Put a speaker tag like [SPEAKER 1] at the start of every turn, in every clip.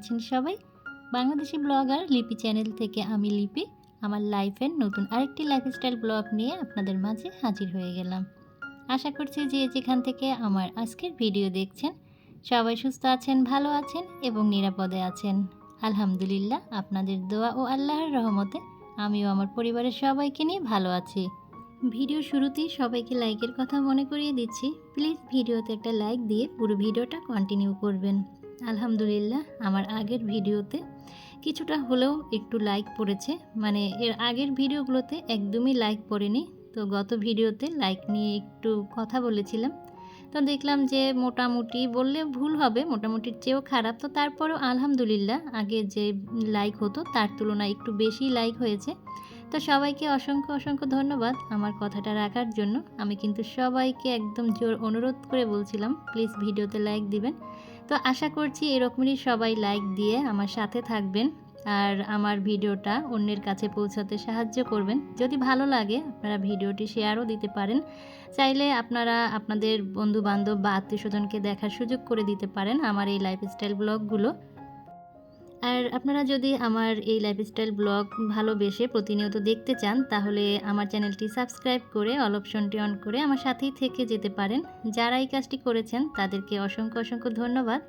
[SPEAKER 1] আছেন সবাই। বাংলাদেশি ব্লগার লিপি চ্যানেল থেকে আমি লিপি, আমার লাইফের নতুন আরেকটি লাইফস্টাইল ব্লগ নিয়ে আপনাদের মাঝে হাজির হয়ে গেলাম। আশা করছি যে যেখান থেকে আমার আজকের ভিডিও দেখছেন, সবাই সুস্থ আছেন, ভালো আছেন এবং নিরাপদে আছেন। আলহামদুলিল্লাহ, আপনাদের দোয়া ও আল্লাহর রহমতে আমিও আমার পরিবারের সবাইকে নিয়ে ভালো আছি। ভিডিও শুরুতেই সবাইকে লাইকের কথা মনে করিয়ে দিচ্ছি। প্লিজ ভিডিওতে একটা লাইক দিয়ে পুরো ভিডিওটা কন্টিনিউ করবেন। আলহামদুলিল্লাহ, আমার আগের ভিডিওতে কিছুটা হলেও একটু লাইক পড়েছে। মানে এর আগের ভিডিওগুলোতে একদমই লাইক পড়েনি। তো গত ভিডিওতে লাইক নিয়ে একটু কথা বলেছিলাম। তো দেখলাম যে মোটামুটি বললে ভুল হবে, মোটামুটির চেয়েও খারাপ। তো তারপরেও আলহামদুলিল্লাহ, আগে যে লাইক হতো তার তুলনায় একটু বেশি লাইক হয়েছে। তো সবাইকে অসংখ্য অসংখ্য ধন্যবাদ আমার কথাটা রাখার জন্য। আমি কিন্তু সবাইকে একদম জোর অনুরোধ করে বলছিলাম প্লিজ ভিডিওতে লাইক দিবেন। তো আশা করছি এরকমই সবাই লাইক দিয়ে আমার সাথে থাকবেন আর আমার ভিডিওটা অন্যের কাছে পৌঁছাতে সাহায্য করবেন। যদি ভালো লাগে, আপনারা ভিডিওটি শেয়ারও দিতে পারেন। চাইলে আপনারা আপনাদের বন্ধু বান্ধব বা আত্মীয় স্বজনকে দেখার সুযোগ করে দিতে পারেন আমার এই লাইফস্টাইল ব্লগগুলো আর আপনারা যদি আমার এই লাইফস্টাইল ব্লগ ভালোবেসে প্রতিনিয়ত দেখতে চান, তাহলে আমার চ্যানেলটি সাবস্ক্রাইব করে অল অপশনটি অন করে আমার সাথেই থেকে যেতে পারেন। যারা এই কাজটি করেছেন, তাদেরকে অসংখ্য অসংখ্য ধন্যবাদ।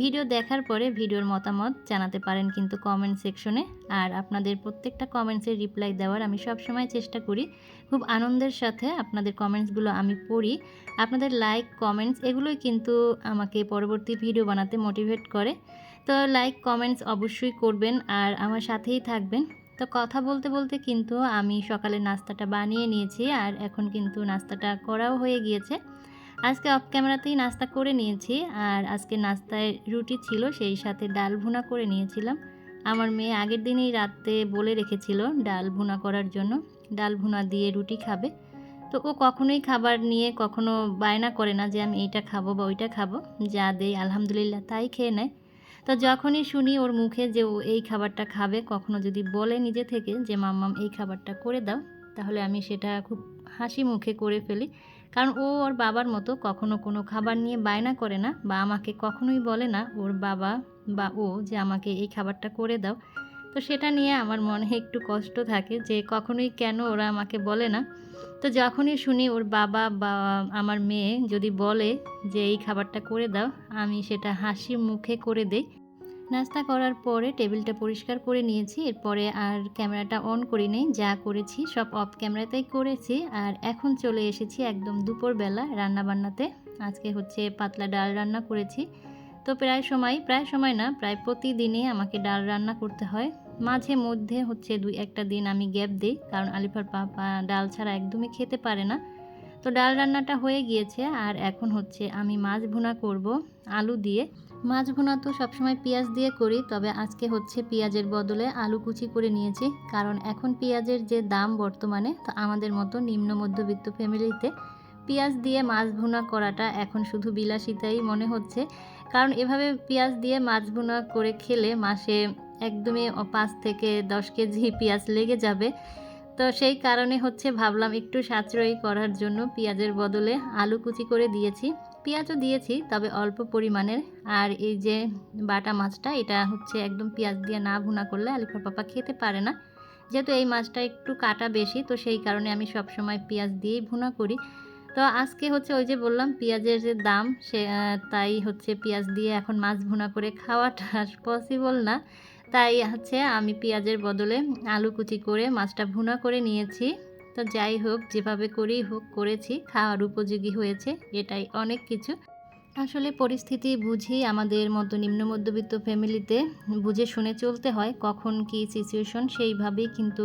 [SPEAKER 1] ভিডিও দেখার পরে ভিডিওর মতামত জানাতে পারেন কিন্তু কমেন্ট সেকশনে আর আপনাদের প্রত্যেকটা কমেন্টসের রিপ্লাই দেওয়ার আমি সবসময় চেষ্টা করি। খুব আনন্দের সাথে আপনাদের কমেন্টসগুলো আমি পড়ি। আপনাদের লাইক কমেন্টস এগুলোই কিন্তু আমাকে পরবর্তী ভিডিও বানাতে মোটিভেট করে। তো লাইক কমেন্টস অবশ্যই করবেন আর আমার সাথেই থাকবেন। তো কথা বলতে বলতে কিন্তু আমি সকালে নাস্তাটা বানিয়ে নিয়েছি আর এখন কিন্তু নাস্তাটা করাও হয়ে গিয়েছে। আজকে অফ ক্যামেরাতেই নাস্তা করে নিয়েছি, আর আজকে নাস্তায় রুটি ছিল, সেই সাথে ডাল ভুনা করে নিয়েছিলাম। আমার মেয়ে আগের দিনই রাতে বলে রেখেছিল ডাল ভুনা করার জন্য, ডাল ভুনা দিয়ে রুটি খাবে। তো ও কখনোই খাবার নিয়ে কখনো বায়না করে না যে আমি এইটা খাব বা ওইটা খাব, যা দেই আলহামদুলিল্লাহ তাই খেয়ে নেয়। তো যখনই শুনি ওর মুখে যে ও এই খাবারটা খাবে, কখনো যদি বলে নিজে থেকে যে, মাম্মাম, এই খাবারটা করে দাও, তাহলে আমি সেটা খুব হাসি মুখে করে ফেলি। কারণ ও ওর বাবার মতো কখনো কোনো খাবার নিয়ে বায়না করে না বা আমাকে কখনোই বলে না ওর বাবা বা ও যে আমাকে এই খাবারটা করে দাও। তো সেটা নিয়ে আমার মনে একটু কষ্ট থাকে যে কখনোই কেন ওরা আমাকে বলে না। তো যখনই শুনি ওর বাবা বা আমার মেয়ে যদি বলে যে এই খাবারটা করে দাও, আমি সেটা হাসি মুখে করে দেই। নাস্তা করার পরে টেবিলটা পরিষ্কার করে নিয়েছি। এরপরে আর ক্যামেরাটা অন করি নেই। যা করেছি সব অফ ক্যামেরাতেই করেছি। আর এখন চলে এসেছি একদম দুপুরবেলা রান্নাবান্নাতে। আজকে হচ্ছে পাতলা ডাল রান্না করেছি। তো প্রায় সময় প্রায় সময় না, প্রায় প্রতিদিনই আমাকে ডাল রান্না করতে হয়। মাঝে মধ্যে হচ্ছে দুই একটা দিন আমি গ্যাপ দিই, কারণ আলিফার পাপা ডাল ছাড়া একদমই খেতে পারে না। তো ডাল রান্নাটা হয়ে গিয়েছে। আর এখন হচ্ছে আমি মাছ ভুনা করব, আলু দিয়ে। মাছ ভুনা তো সবসময় পেঁয়াজ দিয়ে করি, তবে আজকে হচ্ছে পেঁয়াজের বদলে আলু কুচি করে নিয়েছি। কারণ এখন পেঁয়াজের যে দাম বর্তমানে, তো আমাদের মতো নিম্ন মধ্যবিত্ত ফ্যামিলিতে, পেঁয়াজ দিয়ে মাছ ভুনা করাটা এখন শুধু বিলাসিতাই মনে হচ্ছে। কারণ এভাবে পেঁয়াজ দিয়ে মাছ ভুনা করে খেলে মাসে একদমই পাঁচ থেকে দশ কেজি পেঁয়াজ লেগে যাবে। তো সেই কারণে হচ্ছে ভাবলাম একটু সাশ্রয়ী করার জন্য পেঁয়াজের বদলে আলু কুচি করে দিয়েছি। পেঁয়াজও দিয়েছি, তবে অল্প পরিমাণের। আর এই যে বাটা মাছটা, এটা হচ্ছে একদম পেঁয়াজ দিয়ে না ভুনা করলে আলিফার পাপা খেতে পারে না। যেহেতু এই মাছটা একটু কাটা বেশি, তো সেই কারণে আমি সবসময় পেঁয়াজ দিয়েই ভুনা করি। তো আজকে হচ্ছে ওই যে বললাম, পেঁয়াজের যে দাম, সে তাই হচ্ছে পেঁয়াজ দিয়ে এখন মাছ ভুনা করে খাওয়াটা পসিবল না। তাই হচ্ছে আমি পেঁয়াজের বদলে আলু কুচি করে মাছটা ভুনা করে নিয়েছি। তো যাই হোক, যেভাবে করেই হোক, করেছি, খাওয়ার উপযোগী হয়েছে, এটাই অনেক কিছু। আসলে পরিস্থিতি বুঝি আমাদের মতো নিম্ন মধ্যবিত্ত ফ্যামিলিতে বুঝে শুনে চলতে হয়, কখন কি সিচুয়েশন সেইভাবেই কিন্তু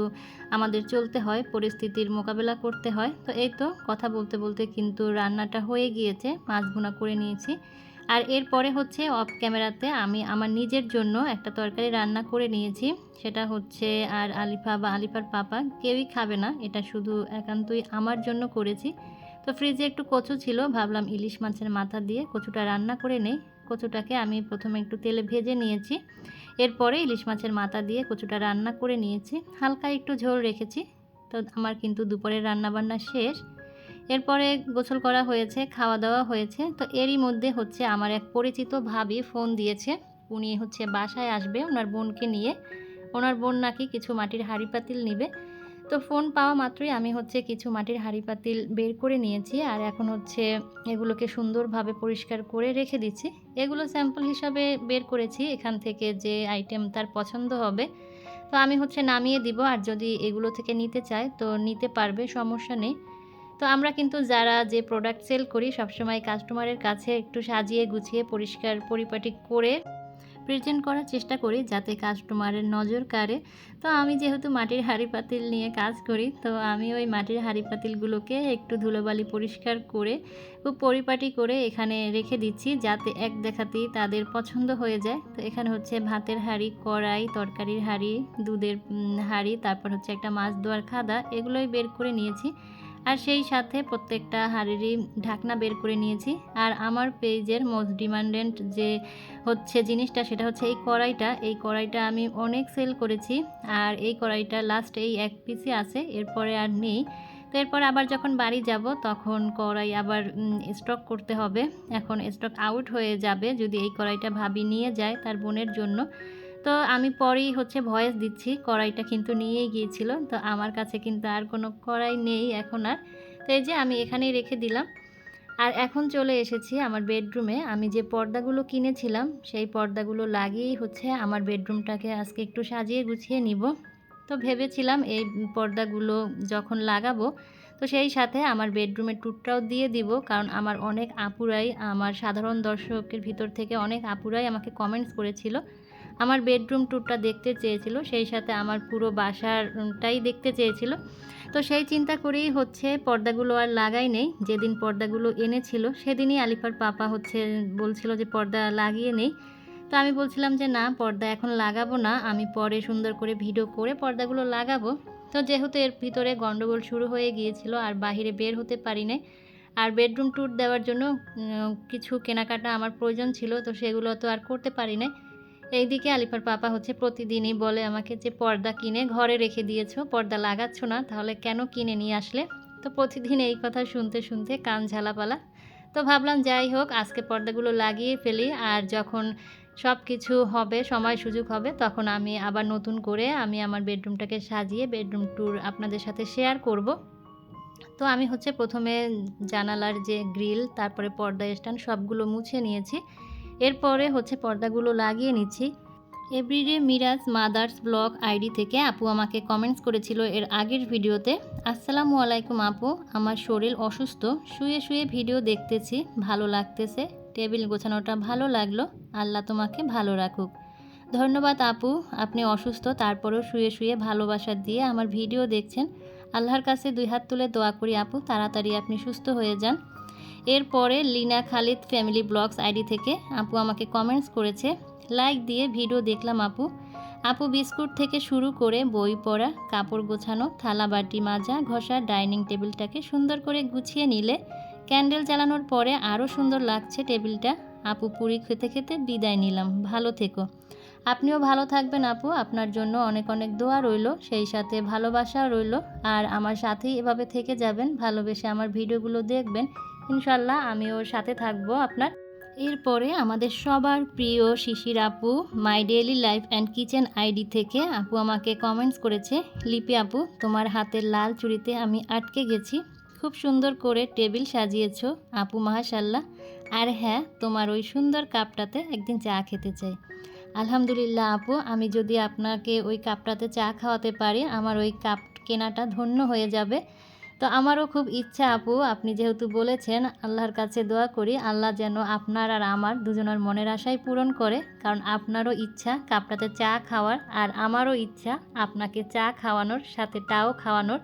[SPEAKER 1] আমাদের চলতে হয়, পরিস্থিতির মোকাবেলা করতে হয়। তো এই তো কথা বলতে বলতে কিন্তু রান্নাটা হয়ে গিয়েছে, মাছ ভুনা করে নিয়েছি। আর এরপরে হচ্ছে অফ ক্যামেরাতে আমি আমার নিজের জন্য একটা তরকারি রান্না করে নিয়েছি। সেটা হচ্ছে আর আলিফা বা আলিফার পাপা কেউই খাবে না, এটা শুধু একান্তই আমার জন্য করেছি। তো ফ্রিজে একটু কচু ছিল, ভাবলাম ইলিশ মাছের মাথা দিয়ে কচুটা রান্না করে নেই। কচুটাকে আমি প্রথমে একটু তেলে ভেজে নিয়েছি। এরপরে ইলিশ মাছের মাথা দিয়ে কচুটা রান্না করে নিয়েছি। হালকা একটু ঝোল রেখেছি। তো আমার কিন্তু দুপুরের রান্নাবান্না শেষ। এরপরে গোসল করা হয়েছে খাওয়া দাওয়া হয়েছে। তো এরই মধ্যে হচ্ছে আমার এক পরিচিত ভাবি ফোন দিয়েছে। উনি হচ্ছে বাসায় আসবে ওনার বোনকে নিয়ে। ওনার বোন নাকি কিছু মাটির হাঁড়ি পাতিল নিবে। তো ফোন পাওয়া মাত্রই আমি হচ্ছে কিছু মাটির হাঁড়ি পাতিল বের করে নিয়েছি আর এখন হচ্ছে এগুলোকে সুন্দরভাবে পরিষ্কার করে রেখে দিচ্ছি। এগুলো স্যাম্পল হিসাবে বের করেছি, এখান থেকে যে আইটেম তার পছন্দ হবে। তো আমি হচ্ছে নামিয়ে দিব আর যদি এগুলো থেকে নিতে চায় তো নিতে পারবে, সমস্যা নেই। তো আমরা কিন্তু যারা যে প্রোডাক্ট সেল করি, সবসময় কাস্টমারের কাছে একটু সাজিয়ে গুছিয়ে পরিষ্কার পরিপাটি করে প্রেজেন্ট করার চেষ্টা করি যাতে কাস্টমারের নজর কাড়ে। তো আমি যেহেতু মাটির হাঁড়ি পাতিল নিয়ে কাজ করি, তো আমি ওই মাটির হাঁড়ি পাতিলগুলোকে একটু ধুলোবালি পরিষ্কার করে খুব পরিপাটি করে এখানে রেখে দিচ্ছি যাতে এক দেখাতেই তাদের পছন্দ হয়ে যায়। তো এখানে হচ্ছে ভাতের হাঁড়ি, কড়াই, তরকারির হাঁড়ি, দুধের হাঁড়ি, তারপর হচ্ছে একটা মাছ ধোয়ার খাদা, এগুলোই বের করে নিয়েছি। আর সেই সাথে প্রত্যেকটা হাঁড়িরই ঢাকনা বের করে নিয়েছি। আর আমার পেজের মোস্ট ডিমান্ডেন্ট যে হচ্ছে জিনিসটা, সেটা হচ্ছে এই কড়াইটা। এই কড়াইটা আমি অনেক সেল করেছি আর এই কড়াইটা লাস্ট এই এক পিসই আছে, এরপরে আর নেই। তো এরপর আবার যখন বাড়ি যাব, তখন কড়াই আবার স্টক করতে হবে। এখন স্টক আউট হয়ে যাবে যদি এই কড়াইটা ভাবি নিয়ে যায় তার বোনের জন্য। তো আমি পরেই হচ্ছে ভয়েস দিচ্ছি, কড়াইটা কিন্তু নিয়েই গিয়েছিল, তো আমার কাছে কিন্তু আর কোনো কড়াই নেই এখন আর। তো এই যে আমি এখানেই রেখে দিলাম। আর এখন চলে এসেছি আমার বেডরুমে। আমি যে পর্দাগুলো কিনেছিলাম, সেই পর্দাগুলো লাগিয়েই হচ্ছে আমার বেডরুমটাকে আজকে একটু সাজিয়ে গুছিয়ে নিব। তো ভেবেছিলাম এই পর্দাগুলো যখন লাগাবো, তো সেই সাথে আমার বেডরুমের ট্যুরটাও দিয়ে দিব, কারণ আমার অনেক আপুরাই, আমার সাধারণ দর্শকের ভিতর থেকে অনেক আপুরাই আমাকে কমেন্টস করেছিল। আমার বেডরুম ট্যুরটা দেখতে চেয়েছিল, সেই সাথে আমার পুরো বাসারটাই দেখতে চেয়েছিল। তো সেই চিন্তা করেই হচ্ছে পর্দাগুলো আর লাগাই নেই। যেদিন পর্দাগুলো এনেছিল, সেদিনই আলিফার পাপা হচ্ছে বলছিল যে পর্দা লাগিয়ে নেই। তো আমি বলছিলাম যে না, পর্দা এখন লাগাবো না, আমি পরে সুন্দর করে ভিডিও করে পর্দাগুলো লাগাবো। তো যেহেতু এর ভিতরে গন্ডগোল শুরু হয়ে গিয়েছিল আর বাহিরে বের হতে পারি নাই, আর বেডরুম ট্যুর দেওয়ার জন্য কিছু কেনাকাটা আমার প্রয়োজন ছিল, তো সেগুলো তো আর করতে পারি নাই। এইদিকে আলিফার পাপা হচ্ছে প্রতিদিনই বলে আমাকে যে, পর্দা কিনে ঘরে রেখে দিয়েছ, পর্দা লাগাচ্ছ না, তাহলে কেন কিনে নিয়ে আসলে? তো প্রতিদিন এই কথা শুনতে শুনতে কান ঝালাপালা। তো ভাবলাম যাই হোক, আজকে পর্দাগুলো লাগিয়ে ফেলি, আর যখন সব কিছু হবে, সময় সুযোগ হবে, তখন আমি আবার নতুন করে আমি আমার বেডরুমটাকে সাজিয়ে বেডরুম ট্যুর আপনাদের সাথে শেয়ার করব। তো আমি হচ্ছে প্রথমে জানালার যে গ্রিল, তারপরে পর্দা স্ট্যান্ড সবগুলো মুছে নিয়েছি। এরপরে হচ্ছে পর্দাগুলো লাগিয়ে নিচ্ছি। Everyday Miraj mother's blog ID থেকে আপু আমাকে কমেন্টস করেছিল এর আগের ভিডিওতে। আসসালামু আলাইকুম আপু, আমার শরীর অসুস্থ। শুয়ে শুয়ে ভিডিও দেখতেছি, ভালো লাগতেছে। টেবিল গোছানোটা ভালো লাগল, আল্লাহ তোমাকে ভালো রাখুক। ধন্যবাদ আপু, আপনি অসুস্থ, তারপরেও শুয়ে শুয়ে ভালোবাসা দিয়ে আমার ভিডিও দেখছেন। আল্লাহর কাছে দুই হাত তুলে দোয়া করি আপু, তাড়াতাড়ি আপনি সুস্থ হয়ে যান। এরপরে Lina Khalid family blogs ID থেকে আপু আমাকে কমেন্টস করেছে। লাইক দিয়ে ভিডিও দেখলাম আপু। আপু বিস্কুট থেকে শুরু করে বই পড়া, কাপড় গোছানো, থালা বাটি মাজা, ঘষা, ডাইনিং টেবিলটাকে সুন্দর করে গুছিয়ে নিলে ক্যান্ডেল জ্বালানোর পরে আরও সুন্দর লাগছে টেবিলটা। আপু পুরি খেতে খেতে বিদায় নিলাম। ভালো থেকো। আপনিও ভালো থাকবেন আপু। আপনার জন্য অনেক অনেক দোয়া রইল। সেই সাথে ভালোবাসা রইল। আর আমার সাথেই এভাবে থেকে যাবেন। ভালোবেসে আমার ভিডিওগুলো দেখবেন। ইনশাল্লাহ আমি ওর সাথে থাকব আপনার। এরপরে আমাদের সবার প্রিয় শিশির আপু my daily life and kitchen ID থেকে আপু আমাকে কমেন্টস করেছে, লিপি আপু, তোমার হাতের লাল চুড়িতে আমি আটকে গেছি। খুব সুন্দর করে টেবিল সাজিয়েছ, আপু মাহাশাল্লাহ আর হ্যাঁ তোমার ওই সুন্দর কাপটাতে একদিন চা খেতে চাই। আলহামদুলিল্লাহ আপু, আমি যদি আপনাকে ওই কাপটাতে চা খাওয়াতে পারি, আমার ওই কাপ কেনাটা ধন্য হয়ে যাবে। তো আমারও খুব ইচ্ছা আপু, আপনি যেহেতু বলেছেন, আল্লাহর কাছে দোয়া করি, আল্লাহ যেন আপনার আর আমার দুজনের মনের আশাই পূরণ করে, কারণ আপনারও ইচ্ছা কাপটাতে চা খাওয়ার, আর আমারও ইচ্ছা আপনাকে চা খাওয়ানোর, সাথে টাও খাওয়ানোর।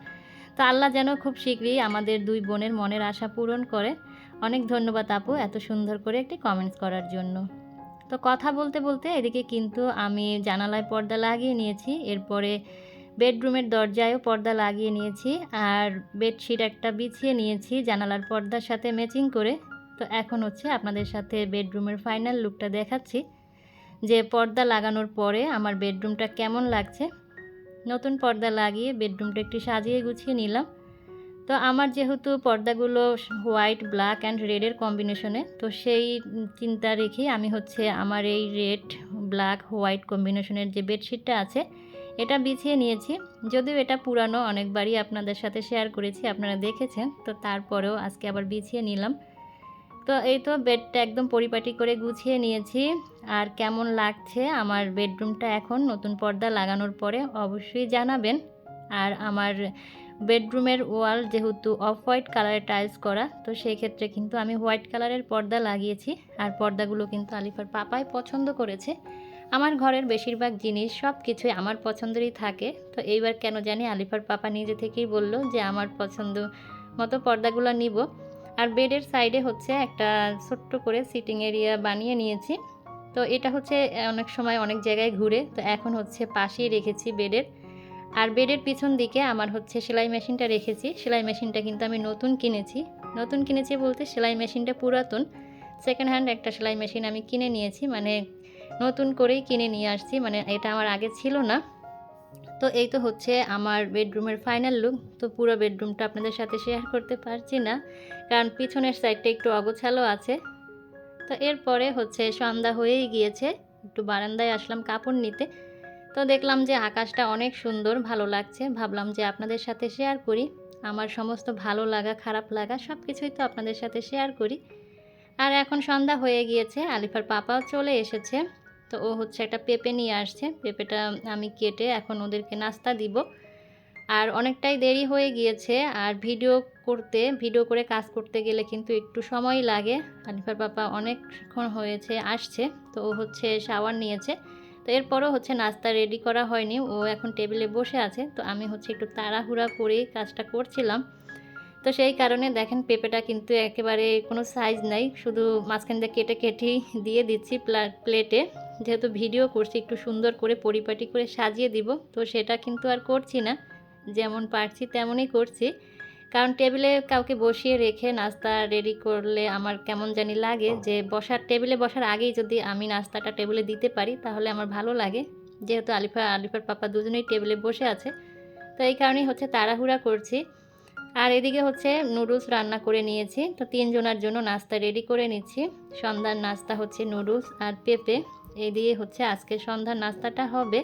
[SPEAKER 1] তো আল্লাহ যেন খুব শীঘ্রই আমাদের দুই বোনের মনের আশা পূরণ করে। অনেক ধন্যবাদ আপু এত সুন্দর করে একটি কমেন্টস করার জন্য। তো কথা বলতে বলতে এদিকে কিন্তু আমি জানালায় পর্দা লাগিয়ে নিয়েছি, এরপরে বেডরুমের দরজায়ও পর্দা লাগিয়ে নিয়েছি আর বেডশিট একটা বিছিয়ে নিয়েছি, জানালার পর্দার সাথে ম্যাচিং করে। তো এখন হচ্ছে আপনাদের সাথে বেডরুমের ফাইনাল লুকটা দেখাচ্ছি। যে পর্দা লাগানোর পরে আমার বেডরুমটা কেমন লাগছে? নতুন পর্দা লাগিয়ে বেডরুমটা একটু সাজিয়ে গুছিয়ে নিলাম। তো আমার যেহেতু পর্দাগুলো হোয়াইট, ব্ল্যাক অ্যান্ড রেডের কম্বিনেশনে, তো সেই চিন্তা রেখেই আমি হচ্ছে আমার এই রেড, ব্ল্যাক, হোয়াইট কম্বিনেশনের যে বেডশিটটা আছে এটা বিছিয়ে নিয়েছি। যদিও এটা পুরানো, অনেকবারই আপনাদের সাথে শেয়ার করেছি, আপনারা দেখেছেন। তো তারপরেও আজকে আবার বিছিয়ে নিলাম। তো এই তো বেডটা একদম পরিপাটি করে গুছিয়ে নিয়েছি। আর কেমন লাগছে আমার বেডরুমটা এখন? নতুন পর্দা লাগানোর পরে অবশ্যই জানাবেন। আর আমার বেডরুমের ওয়াল যেহেতু অফ হোয়াইট কালারের টাইলস করা, তো সেই ক্ষেত্রে কিন্তু আমি হোয়াইট কালারের পর্দা লাগিয়েছি। আর পর্দাগুলো কিন্তু আলিফার পাপাই পছন্দ করেছে। আমার ঘরের বেশিরভাগ জিনিস সব কিছুই আমার পছন্দেরই থাকে। তো এইবার কেন জানি আলিফার পাপা নিজে থেকেই বলল যে আমার পছন্দ মতো পর্দাগুলো নিব। আর বেডের সাইডে হচ্ছে একটা ছোট্ট করে সিটিং এরিয়া বানিয়ে নিয়েছি। তো এটা হচ্ছে অনেক সময় অনেক জায়গায় ঘুরে, তো এখন হচ্ছে পাশেই রেখেছি বেডের। আর বেডের পিছন দিকে আমার হচ্ছে সেলাই মেশিনটা রেখেছি। সেলাই মেশিনটা কিন্তু আমি নতুন কিনেছি। নতুন কিনেছি বলতে সেলাই মেশিনটা পুরাতন। সেকেন্ড হ্যান্ড একটা সেলাই মেশিন আমি কিনে নিয়েছি। মানে নতুন করেই কিনে নিয়ে আসছি মানে এটা আমার আগে ছিল না। তো এই তো হচ্ছে আমার বেডরুমের ফাইনাল লুক তো পুরো বেডরুমটা আপনাদের সাথে শেয়ার করতে পারছি না, কারণ পিছনের সাইডটা একটু অগোছালো আছে। তো এরপরে হচ্ছে সন্ধ্যা হয়েই গিয়েছে, একটু বারান্দায় আসলাম কাপড় নিতে। তো দেখলাম যে আকাশটা অনেক সুন্দর, ভালো লাগছে, ভাবলাম যে আপনাদের সাথে শেয়ার করি। আমার সমস্ত ভালো লাগা, খারাপ লাগা সব কিছুই তো আপনাদের সাথে শেয়ার করি। আর এখন সন্ধ্যা হয়ে গিয়েছে, আলিফার পাপাও চলে এসেছে। তো ও হচ্ছে একটা পেঁপে নিয়ে আসছে। পেঁপেটা আমি কেটে এখন ওদেরকে নাস্তা দিব। আর অনেকটাই দেরি হয়ে গিয়েছে। আর ভিডিও করতে, ভিডিও করে কাজ করতে গেলে কিন্তু একটু সময় লাগে। আলিফার পাপা অনেকক্ষণ হয়েছে, আসছে। তো ও হচ্ছে শাওয়ার নিয়েছে। তো এরপরও হচ্ছে নাস্তা রেডি করা হয়নি। ও এখন টেবিলে বসে আছে। তো আমি হচ্ছে একটু তাড়াহুড়া করে কাজটা করছিলাম। তো সেই কারণে দেখেন পেঁপেটা কিন্তু একেবারে কোনো সাইজ নাই, শুধু মাঝখান দিয়ে কেটে কেটেই দিয়ে দিচ্ছি প্লেটে যেহেতু ভিডিও করছি, একটু সুন্দর করে পরিপাটি করে সাজিয়ে দিব, তো সেটা কিন্তু আর করছি না। যেমন পারছি তেমনই করছি। কারণ টেবিলে কাউকে বসিয়ে রেখে নাস্তা রেডি করলে আমার কেমন জানি লাগে যে বসার টেবিলে বসার আগেই যদি আমি নাস্তাটা টেবিলে দিতে পারি, তাহলে আমার ভালো লাগে। যেহেতু আলিফা, আলিফার পাপা দুজনেই টেবিলে বসে আছে। তো এই কারণেই হচ্ছে তাড়াহুড়া করছি। আর এদিকে হচ্ছে নুডলস রান্না করে নিয়েছি। তো তিনজনের জন্য নাস্তা রেডি করে নিচ্ছি। সন্ধ্যার নাস্তা হচ্ছে নুডলস আর পেঁপে। এই দিয়ে হচ্ছে আজকে সন্ধ্যার নাস্তাটা হবে।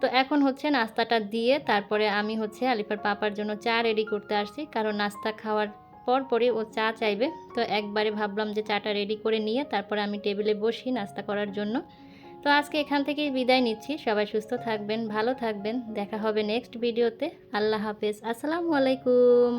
[SPEAKER 1] তো এখন হচ্ছে নাস্তাটা দিয়ে তারপরে আমি হচ্ছে আলিফার পাপার জন্য চা রেডি করতে আসছি। কারণ নাস্তা খাওয়ার পর পরে ও চা চাইবে। তো একবারে ভাবলাম যে চাটা রেডি করে নিয়ে তারপরে আমি টেবিলে বসি নাস্তা করার জন্য। তো আজকে এখান থেকেই বিদায় নিচ্ছি। সবাই সুস্থ থাকবেন, ভালো থাকবেন। দেখা হবে নেক্সট ভিডিওতে আল্লাহ হাফেজ। আসসালামু আলাইকুম।